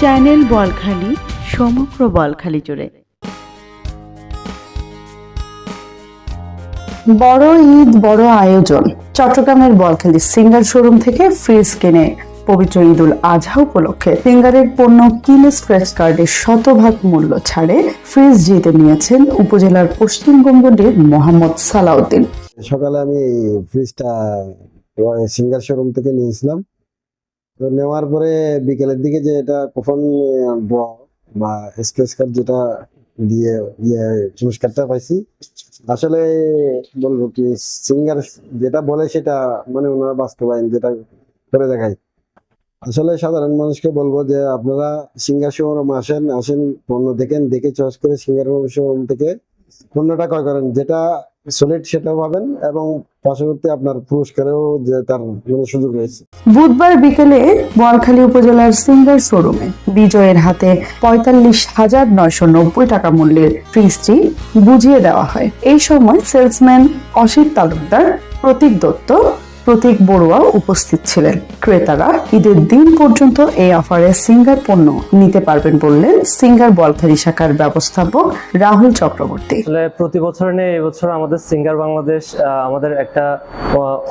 Channel Balkhali সমগ্র বলখালি জুড়ে। বড় ঈদ বড় আয়োজন। চট্টগ্রামের বলখালি সিঙ্গার শোরুম থেকে ফ্রিজ কিনে পবিত্র ঈদুল আজহা উপলক্ষে সিঙ্গারের পণ্য কিনে স্ক্র্যাচ কার্ডের শতভাগ মূল্য ছাড়ে ফ্রিজ জিতে নিয়েছেন উপজেলার পশ্চিম গঙ্গডির মোহাম্মদ সালাউদ্দিন। সকালে আমি ফ্রিজটা সিঙ্গার শোরুম থেকে নিয়েছিলাম। নেওয়ার পরে বিকেলের দিকে যে এটা কখন বা স্ক্রেচ কার্ড যেটা দিয়ে ইয়ে পুরস্কারটা পাইছি, আসলে বলব কি সিঙ্গার যেটা বলে সেটা মানে ওনারা বাস্তবায়ন যেটা করে দেখায়। আসলে সাধারণ মানুষকে বলব যে আপনারা সিঙ্গার শোরুম আসেন আসেন পণ্য দেখেন, দেখে চয়েস করে সিঙ্গার শোরুম থেকে পণ্যটা ক্রয় করেন, যেটা রয়েছে। বুধবার বিকেলে উপজেলার সিঙ্গার শোরুমে বিজয়ের হাতে পঁয়তাল্লিশ হাজার নয়শো নব্বই টাকা মূল্যের বুঝিয়ে দেওয়া হয়। এই সময় সেলসম্যান তালুকদার, প্রতীক দত্ত প্রতীক বড়ুয়া উপস্থিত ছিলেন। ক্রেতারা ঈদের দিন পর্যন্ত এই অফারে সিঙ্গার পণ্য নিতে পারবেন বললেন সিঙ্গার বলখালী শাখার ব্যবস্থাপক রাহুল চক্রবর্তী। প্রতি বছর নিয়ে এবছর আমাদের সিঙ্গার বাংলাদেশ আমাদের একটা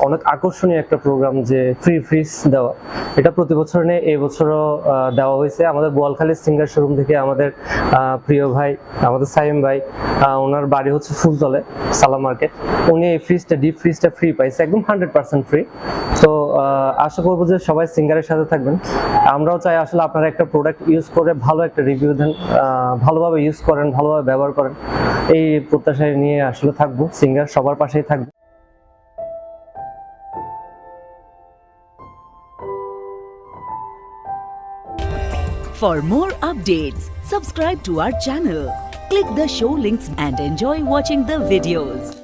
অনেক আকর্ষণীয় একটা প্রোগ্রাম যে ফ্রি ফ্রিজ দেওয়া। এটা প্রতি বছর নিয়ে এবছরও দেওয়া হয়েছে। আমাদের বোয়ালখালী সিঙ্গার শোরুম থেকে আমাদের প্রিয় ভাই, আমাদের সাইম ভাই ওনার বাড়ি হচ্ছে ফুলতলে সালা মার্কেট। উনি এই ফ্রিজটা ডিপ ফ্রিজটা ফ্রি পাইছে, একদম হান্ড্রেড পার্সেন্ট ফ্রি তো আশা করব যে সবাই সিঙ্গারের সাথে থাকবেন। আমরাও চাই আসলে আপনারা একটা প্রোডাক্ট ইউজ করে ভালো একটা রিভিউ দেন ভালোভাবে ইউজ করেন ভালোভাবে ব্যবহার করেন। এই প্রত্যাশায় নিয়ে আসলে থাকব সিঙ্গার সবার পাশেই থাকব। For more updates, subscribe to our channel, click the show links and enjoy watching the videos.